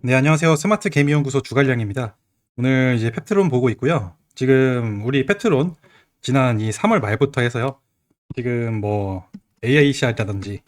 네, 안녕하세요. 스마트 개미 연구소 주갈량입니다. 오늘 이제 펩트론 보고 있고요. 지금 우리 펩트론 지난 이 3월 말부터 해서요. 지금 뭐 AICR이라든지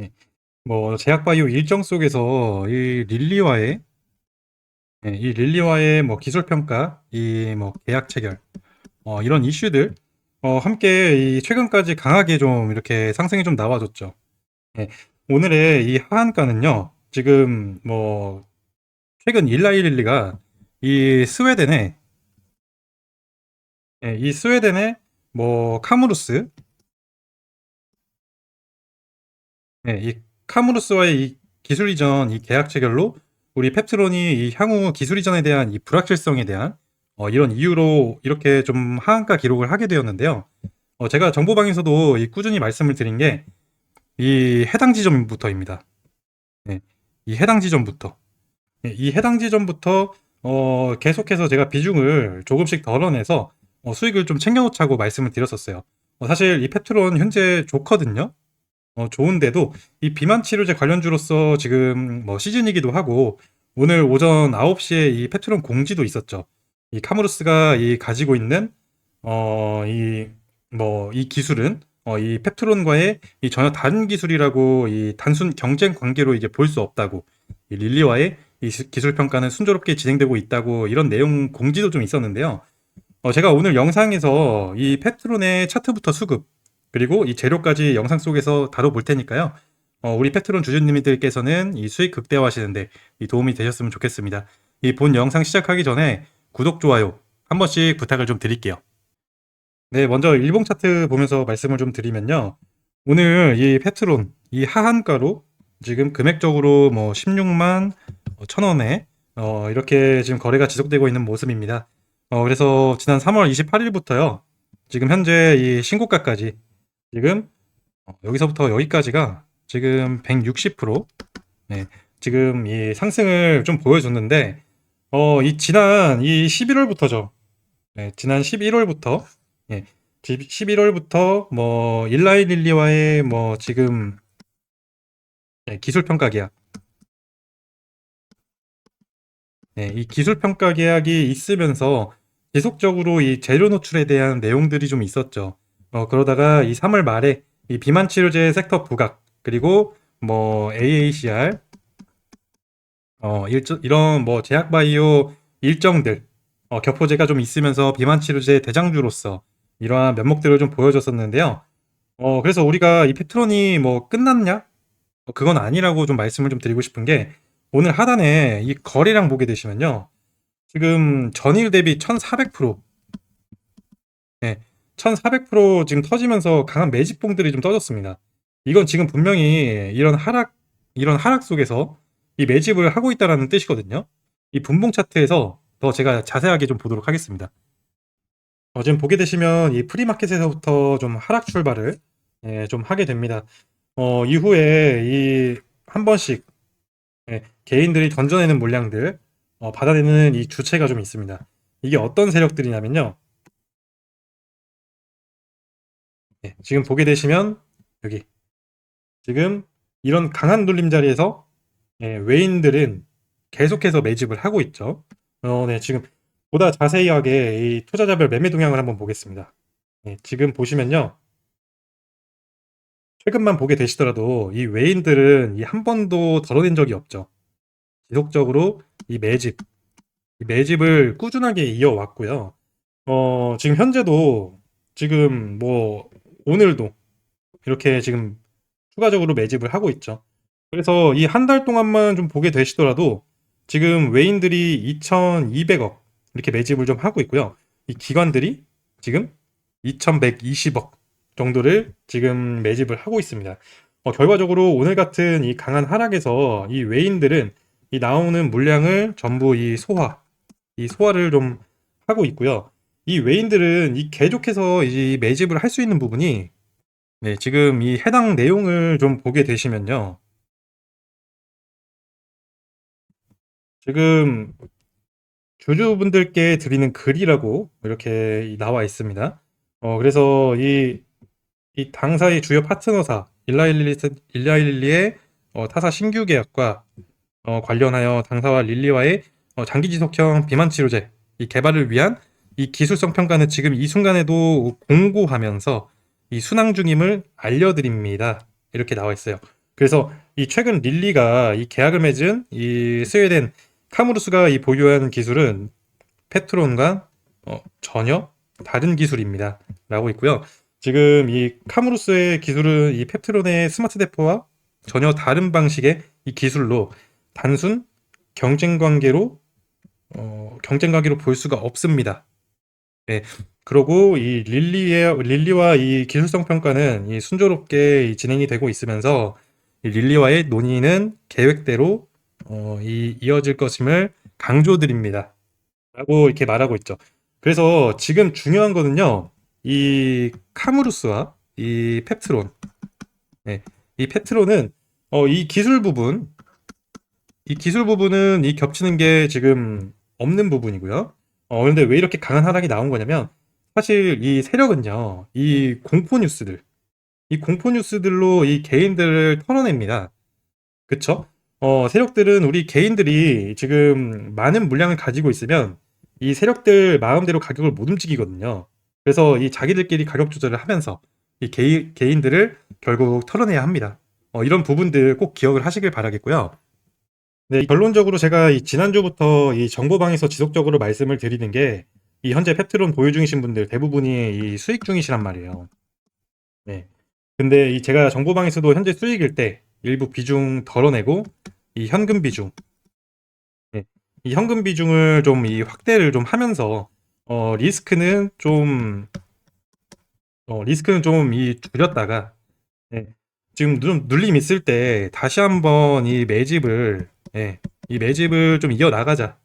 예, 뭐 제약바이오 일정 속에서 이 릴리와의 예, 이 릴리와의 뭐 기술 평가, 이 뭐 계약 체결 어, 이런 이슈들 어, 함께 이 최근까지 강하게 좀 이렇게 상승이 좀 나와줬죠. 예, 오늘의 이 하한가는요. 지금 뭐 최근 일라이릴리가 이 스웨덴에 예, 이 스웨덴의 뭐 카무루스 예, 이 카무루스와의 이 기술 이전 이 계약 체결로 우리 펩트론이 이 향후 기술 이전에 대한 이 불확실성에 대한 어, 이런 이유로 이렇게 좀 하한가 기록을 하게 되었는데요. 어, 제가 정보방에서도 이 꾸준히 말씀을 드린 게 이 해당 지점부터입니다. 예, 이 해당 지점부터 예, 이 해당 지점부터 어, 계속해서 제가 비중을 조금씩 덜어내서 어, 수익을 좀 챙겨놓자고 말씀을 드렸었어요. 어, 사실 이 페트론 현재 좋거든요. 어, 좋은데도 이 비만 치료제 관련주로서 지금 뭐 시즌이기도 하고 오늘 오전 9시에 이 페트론 공지도 있었죠. 이 카무루스가 이 가지고 있는 어, 이 뭐 이 기술은 어, 이 펩트론과의 이 전혀 다른 기술이라고 이 단순 경쟁 관계로 이제 볼 수 없다고 이 릴리와의 이 수- 기술 평가는 순조롭게 진행되고 있다고 이런 내용 공지도 좀 있었는데요. 어, 제가 오늘 영상에서 이 펩트론의 차트부터 수급 그리고 이 재료까지 영상 속에서 다뤄볼 테니까요. 어, 우리 펩트론 주주님들께서는 이 수익 극대화하시는데 이 도움이 되셨으면 좋겠습니다. 이 본 영상 시작하기 전에 구독, 좋아요 한 번씩 부탁을 좀 드릴게요. 네, 먼저 일봉 차트 보면서 말씀을 좀 드리면요. 오늘 이 페트론, 이 하한가로 지금 금액적으로 뭐 16만 1천원에 어, 이렇게 지금 거래가 지속되고 있는 모습입니다. 어, 그래서 지난 3월 28일부터요. 지금 현재 이 신고가까지 지금 어, 여기서부터 여기까지가 지금 160% 네, 지금 이 상승을 좀 보여줬는데 어, 이 지난 이 11월부터죠. 네, 지난 11월부터 예, 11월부터 뭐 일라이 릴리와의 뭐 지금 예, 기술 평가 계약 예, 이 기술 평가 계약이 있으면서 지속적으로 이 재료 노출에 대한 내용들이 좀 있었죠. 어, 그러다가 이 3월 말에 이 비만 치료제 섹터 부각 그리고 뭐 AACR 어, 일정, 이런 뭐 제약 바이오 일정들 어, 격포제가 좀 있으면서 비만 치료제 대장주로서 이러한 면목들을 좀 보여줬었는데요. 어, 그래서 우리가 이 페트론이 뭐 끝났냐? 어, 그건 아니라고 좀 말씀을 좀 드리고 싶은 게 오늘 하단에 이 거래량 보게 되시면요. 지금 전일 대비 1400% 네, 1400% 지금 터지면서 강한 매집봉들이 좀 터졌습니다. 이건 지금 분명히 이런 하락, 이런 하락 속에서 이 매집을 하고 있다라는 뜻이거든요. 이 분봉 차트에서 더 제가 자세하게 좀 보도록 하겠습니다. 어, 지금 보게 되시면 이 프리마켓에서부터 좀 하락 출발을 예, 좀 하게 됩니다. 어, 이후에 이 한 번씩 예, 개인들이 던져내는 물량들 어, 받아내는 이 주체가 좀 있습니다. 이게 어떤 세력들이냐면요. 예, 지금 보게 되시면 여기 지금 이런 강한 눌림 자리에서 예, 외인들은 계속해서 매집을 하고 있죠. 어, 네, 지금 보다 자세하게 이 투자자별 매매 동향을 한번 보겠습니다. 예, 지금 보시면요. 최근만 보게 되시더라도 이 외인들은 이 한 번도 덜어낸 적이 없죠. 지속적으로 이 매집, 이 매집을 꾸준하게 이어왔고요. 어, 지금 현재도 지금 뭐 오늘도 이렇게 지금 추가적으로 매집을 하고 있죠. 그래서 이 한 달 동안만 좀 보게 되시더라도 지금 외인들이 2,200억 이렇게 매집을 좀 하고 있고요. 이 기관들이 지금 2,120억 정도를 지금 매집을 하고 있습니다. 어, 결과적으로 오늘 같은 이 강한 하락에서 이 외인들은 이 나오는 물량을 전부 이 소화, 이 소화를 좀 하고 있고요. 이 외인들은 이 계속해서 이 매집을 할 수 있는 부분이 네, 지금 이 해당 내용을 좀 보게 되시면요. 지금 주주분들께 드리는 글이라고 이렇게 나와 있습니다. 어, 그래서 이, 이 당사의 주요 파트너사 일라일리, 일라일리의 어, 타사 신규 계약과 어, 관련하여 당사와 릴리와의 어, 장기 지속형 비만 치료제 이 개발을 위한 이 기술성 평가는 지금 이 순간에도 공고하면서 이 순항 중임을 알려드립니다. 이렇게 나와 있어요. 그래서 이 최근 릴리가 이 계약을 맺은 이 스웨덴 카무루스가 이 보유한 기술은 페트론과 어, 전혀 다른 기술입니다. 라고 있고요. 지금 이 카무루스의 기술은 이 펩트론의 스마트 대포와 전혀 다른 방식의 이 기술로 단순 경쟁 관계로 어, 경쟁 관계로 볼 수가 없습니다. 네. 그리고 이 릴리의 릴리와 이 기술성 평가는 이 순조롭게 이 진행이 되고 있으면서 이 릴리와의 논의는 계획대로 어, 이 이어질 것임을 강조드립니다. 라고 이렇게 말하고 있죠. 그래서 지금 중요한 거는요. 이 카무루스와 이 펩트론. 네. 이 펩트론은 어, 이 기술 부분 이 기술 부분은 이 겹치는 게 지금 없는 부분이고요. 어, 그런데 왜 이렇게 강한 하락이 나온 거냐면 사실 이 세력은요. 이 공포 뉴스들 이 공포 뉴스들로 이 개인들을 털어냅니다. 그쵸? 어, 세력들은 우리 개인들이 지금 많은 물량을 가지고 있으면 이 세력들 마음대로 가격을 못 움직이거든요. 그래서 이 자기들끼리 가격 조절을 하면서 이 개인, 개인들을 결국 털어내야 합니다. 어, 이런 부분들 꼭 기억을 하시길 바라겠고요. 네, 결론적으로 제가 이 지난주부터 이 정보방에서 지속적으로 말씀을 드리는 게 이 현재 펩트론 보유 중이신 분들 대부분이 이 수익 중이시란 말이에요. 네. 근데 이 제가 정보방에서도 현재 수익일 때 일부 비중 덜어내고 이 현금 비중 네. 이 현금 비중을 좀 이 확대를 좀 하면서 어 리스크는 좀 어, 리스크는 좀 이 줄였다가 네. 지금 좀 눌림 있을 때 다시 한번 이 매집을 예, 이 매집을 좀 이어 나가자.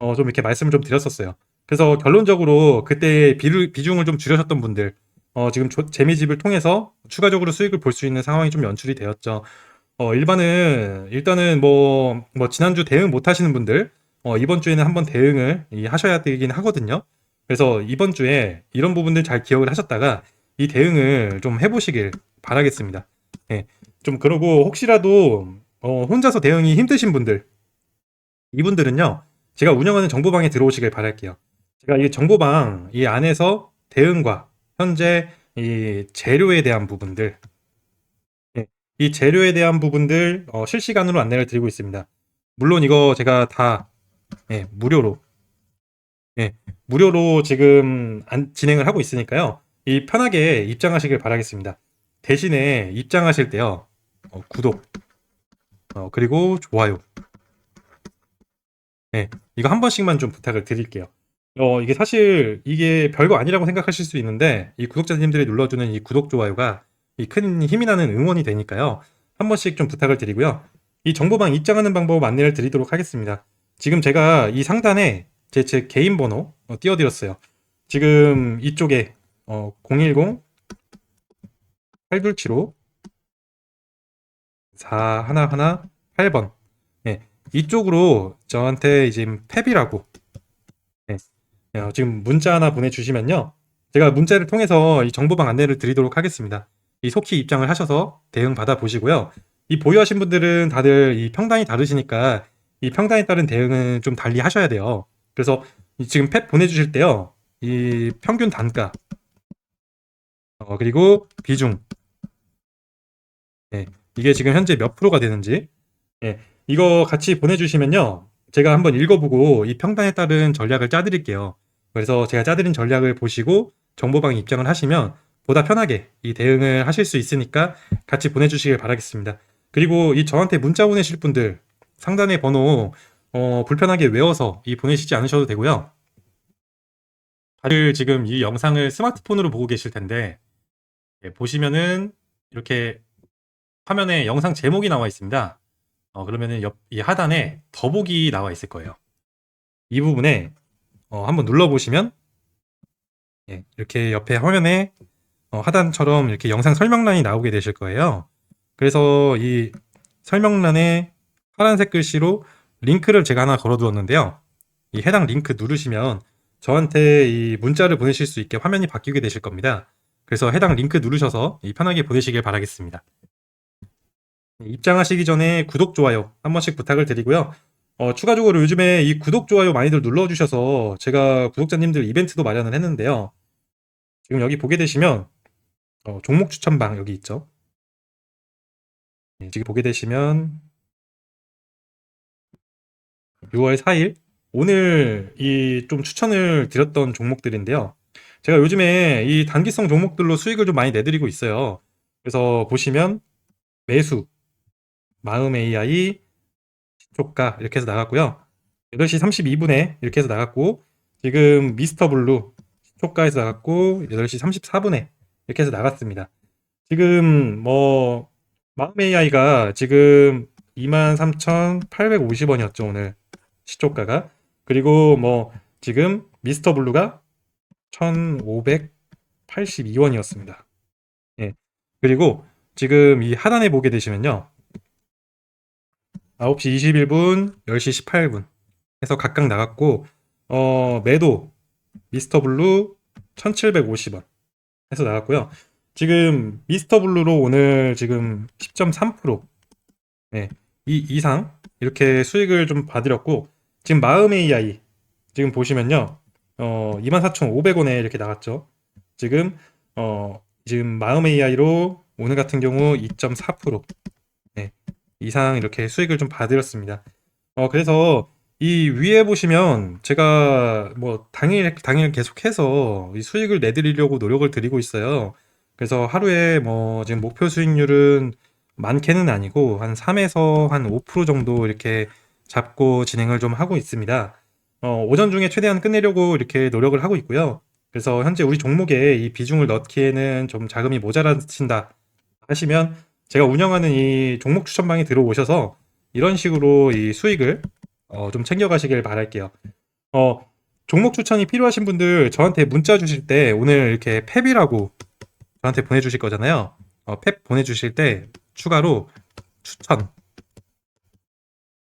어, 좀 이렇게 말씀을 좀 드렸었어요. 그래서 결론적으로 그때 비 비중을 좀 줄여셨던 분들, 어, 지금 조, 재미집을 통해서 추가적으로 수익을 볼 수 있는 상황이 좀 연출이 되었죠. 어, 일반은 일단은 뭐, 뭐 지난주 대응 못 하시는 분들, 어, 이번 주에는 한번 대응을 이, 하셔야 되긴 하거든요. 그래서 이번 주에 이런 부분들 잘 기억을 하셨다가 이 대응을 좀 해보시길 바라겠습니다. 예, 좀 그러고 혹시라도 어, 혼자서 대응이 힘드신 분들 이분들은요 제가 운영하는 정보방에 들어오시길 바랄게요. 제가 이 정보방 이 안에서 대응과 현재 이 재료에 대한 부분들 예, 이 재료에 대한 부분들 어, 실시간으로 안내를 드리고 있습니다. 물론 이거 제가 다 예, 무료로 예, 무료로 지금 안, 진행을 하고 있으니까요. 이 편하게 입장하시길 바라겠습니다. 대신에 입장하실 때요. 어, 구독 어, 그리고 좋아요. 네, 이거 한 번씩만 좀 부탁을 드릴게요. 어, 이게 사실 이게 별거 아니라고 생각하실 수 있는데 이 구독자님들이 눌러주는 이 구독 좋아요가 이 큰 힘이 나는 응원이 되니까요. 한 번씩 좀 부탁을 드리고요. 이 정보방 입장하는 방법 안내를 드리도록 하겠습니다. 지금 제가 이 상단에 제, 제 개인 번호 어, 띄워드렸어요. 지금 이쪽에 어, 010 8275 4 하나 하나 8번 네, 이쪽으로 저한테 지금 탭이라고 네, 어, 지금 문자 하나 보내주시면요 제가 문자를 통해서 이 정보방 안내를 드리도록 하겠습니다 이 속히 입장을 하셔서 대응 받아 보시고요. 이 보유하신 분들은 다들 이 평단이 다르시니까 이 평단에 따른 대응은 좀 달리 하셔야 돼요. 그래서 지금 팻 보내주실 때요. 이 평균 단가. 어, 그리고 비중. 네, 이게 지금 현재 몇 프로가 되는지. 예, 이거 같이 보내주시면요. 제가 한번 읽어보고 이 평단에 따른 전략을 짜드릴게요. 그래서 제가 짜드린 전략을 보시고 정보방 입장을 하시면 보다 편하게 이 대응을 하실 수 있으니까 같이 보내주시길 바라겠습니다. 그리고 이 저한테 문자 보내실 분들 상단의 번호 어, 불편하게 외워서 이 보내시지 않으셔도 되고요. 다들 지금 이 영상을 스마트폰으로 보고 계실 텐데 예, 보시면은 이렇게 화면에 영상 제목이 나와 있습니다. 어, 그러면은 옆, 이 하단에 더보기 나와 있을 거예요. 이 부분에 어, 한번 눌러보시면 예, 이렇게 옆에 화면에 어, 하단처럼 이렇게 영상 설명란이 나오게 되실 거예요. 그래서 이 설명란에 파란색 글씨로 링크를 제가 하나 걸어두었는데요. 이 해당 링크 누르시면 저한테 이 문자를 보내실 수 있게 화면이 바뀌게 되실 겁니다. 그래서 해당 링크 누르셔서 편하게 보내시길 바라겠습니다. 입장하시기 전에 구독, 좋아요 한 번씩 부탁을 드리고요. 어, 추가적으로 요즘에 이 구독, 좋아요 많이들 눌러주셔서 제가 구독자님들 이벤트도 마련을 했는데요. 지금 여기 보게 되시면 어, 종목 추천방 여기 있죠. 네, 지금 보게 되시면 6월 4일 오늘 이 좀 추천을 드렸던 종목들인데요. 제가 요즘에 이 단기성 종목들로 수익을 좀 많이 내드리고 있어요. 그래서 보시면 매수, 마음 AI, 시초가 이렇게 해서 나갔고요. 8시 32분에 이렇게 해서 나갔고 지금 미스터 블루 시초가에서 나갔고 8시 34분에 이렇게 해서 나갔습니다. 지금 뭐 마음 AI가 지금 23,850원이었죠 오늘 시초가가 그리고 뭐 지금 미스터 블루가 1,582원이었습니다. 예. 그리고 지금 이 하단에 보게 되시면요. 9시 21분, 10시 18분 해서 각각 나갔고 어, 매도 미스터 블루 1,750원 해서 나갔고요. 지금 미스터 블루로 오늘 지금 10.3% 네, 이 이상 이렇게 수익을 좀 받으렸고 지금 마음 AI 지금 보시면요. 어, 24,500원에 이렇게 나갔죠. 지금 어, 지금 마음 AI로 오늘 같은 경우 2.4% 네, 이상 이렇게 수익을 좀 받으렸습니다. 어, 그래서 이 위에 보시면 제가 뭐 당일 당일 계속해서 이 수익을 내드리려고 노력을 드리고 있어요. 그래서 하루에 뭐 지금 목표 수익률은 많게는 아니고 한 3에서 한 5% 정도 이렇게 잡고 진행을 좀 하고 있습니다. 어, 오전 중에 최대한 끝내려고 이렇게 노력을 하고 있고요. 그래서 현재 우리 종목에 이 비중을 넣기에는 좀 자금이 모자라신다 하시면 제가 운영하는 이 종목 추천방에 들어오셔서 이런 식으로 이 수익을 어, 좀 챙겨가시길 바랄게요. 어, 종목 추천이 필요하신 분들 저한테 문자 주실 때 오늘 이렇게 펩이라고 저한테 보내주실 거잖아요. 어, 펩 보내주실 때 추가로 추천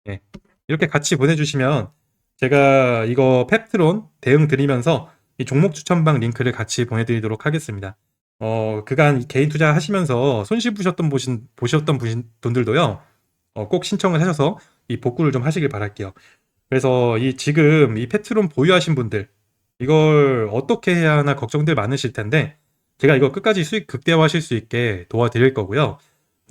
예, 이렇게 같이 보내주시면 제가 이거 펩트론 대응 드리면서 이 종목 추천방 링크를 같이 보내드리도록 하겠습니다. 어, 그간 개인 투자 하시면서 손실 보셨던 보신, 보셨던 분- 분들도요, 어, 꼭 신청을 하셔서 이 복구를 좀 하시길 바랄게요. 그래서 이 지금 이 페트론 보유하신 분들, 이걸 어떻게 해야 하나 걱정들 많으실 텐데, 제가 이거 끝까지 수익 극대화하실 수 있게 도와드릴 거고요.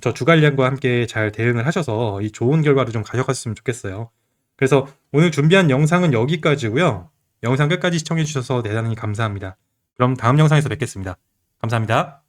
저 주관리안과 함께 잘 대응을 하셔서 이 좋은 결과를 좀 가져갔으면 좋겠어요. 그래서 오늘 준비한 영상은 여기까지고요. 영상 끝까지 시청해 주셔서 대단히 감사합니다. 그럼 다음 영상에서 뵙겠습니다. 감사합니다.